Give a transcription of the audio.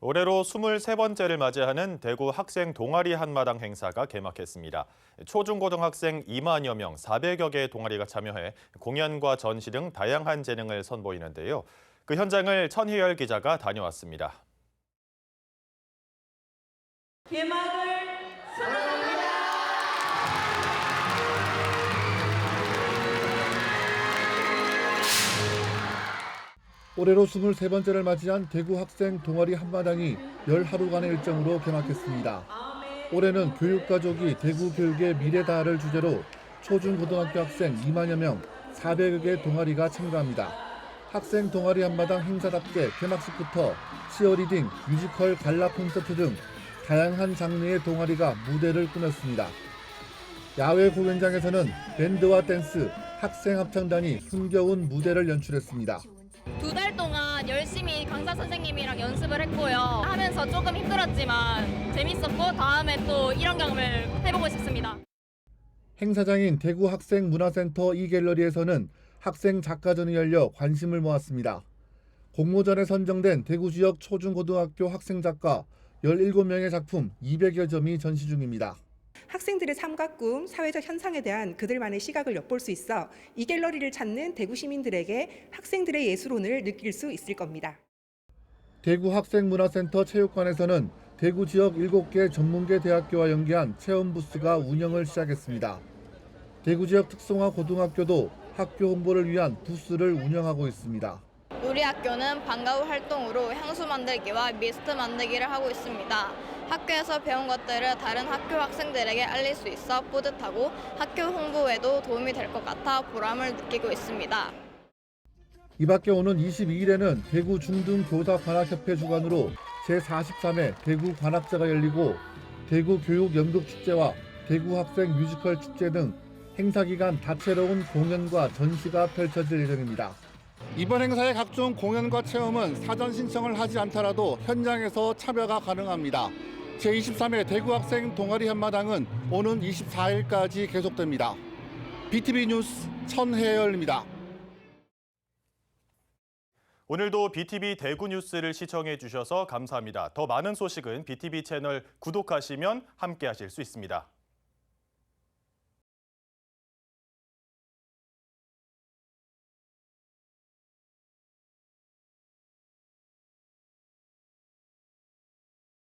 올해로 23번째를 맞이하는 대구 학생 동아리 한마당 행사가 개막했습니다. 초중고등학생 2만여 명 400여 개의 동아리가 참여해 공연과 전시 등 다양한 재능을 선보이는데요. 그 현장을 천희열 기자가 다녀왔습니다. 개막을 선언합니다. 올해로 23번째를 맞이한 대구 학생 동아리 한마당이 열 하루간의 일정으로 개막했습니다. 올해는 교육가족이 대구 교육의 미래다를 주제로 초중고등학교 학생 2만여 명 400여 개 동아리가 참가합니다. 학생 동아리 한마당 행사답게 개막식부터 치어리딩, 뮤지컬 갈라 콘서트 등 다양한 장르의 동아리가 무대를 꾸몄습니다. 야외 공연장에서는 밴드와 댄스, 학생 합창단이 흥겨운 무대를 연출했습니다. 두 달 동안 열심히 강사 선생님이랑 연습을 했고요. 하면서 조금 힘들었지만 재밌었고 다음에 또 이런 경험을 해보고 싶습니다. 행사장인 대구 학생 문화센터 이 갤러리에서는 학생 작가전이 열려 관심을 모았습니다. 공모전에 선정된 대구 지역 초중고등학교 학생 작가 17명의 작품 200여 점이 전시 중입니다. 학생들의 삶과 꿈, 사회적 현상에 대한 그들만의 시각을 엿볼 수 있어 이 갤러리를 찾는 대구 시민들에게 학생들의 예술혼을 느낄 수 있을 겁니다. 대구 학생문화센터 체육관에서는 대구 지역 7개 전문계 대학교와 연계한 체험 부스가 운영을 시작했습니다. 대구 지역 특성화 고등학교도 학교 홍보를 위한 부스를 운영하고 있습니다. 우리 학교는 방과 후 활동으로 향수 만들기와 미스트 만들기를 하고 있습니다. 학교에서 배운 것들을 다른 학교 학생들에게 알릴 수 있어 뿌듯하고 학교 홍보에도 도움이 될 것 같아 보람을 느끼고 있습니다. 이 밖에 오는 22일에는 대구 중등교사관악협회 주관으로 제43회 대구 관악제가 열리고 대구 교육연극축제와 대구 학생 뮤지컬 축제 등 행사 기간 다채로운 공연과 전시가 펼쳐질 예정입니다. 이번 행사의 각종 공연과 체험은 사전 신청을 하지 않더라도 현장에서 참여가 가능합니다. 제23회 대구 학생 동아리 한마당은 오는 24일까지 계속됩니다. BTV 뉴스 천혜열입니다. 오늘도 BTV 대구 뉴스를 시청해 주셔서 감사합니다. 더 많은 소식은 BTV 채널 구독하시면 함께 하실 수 있습니다.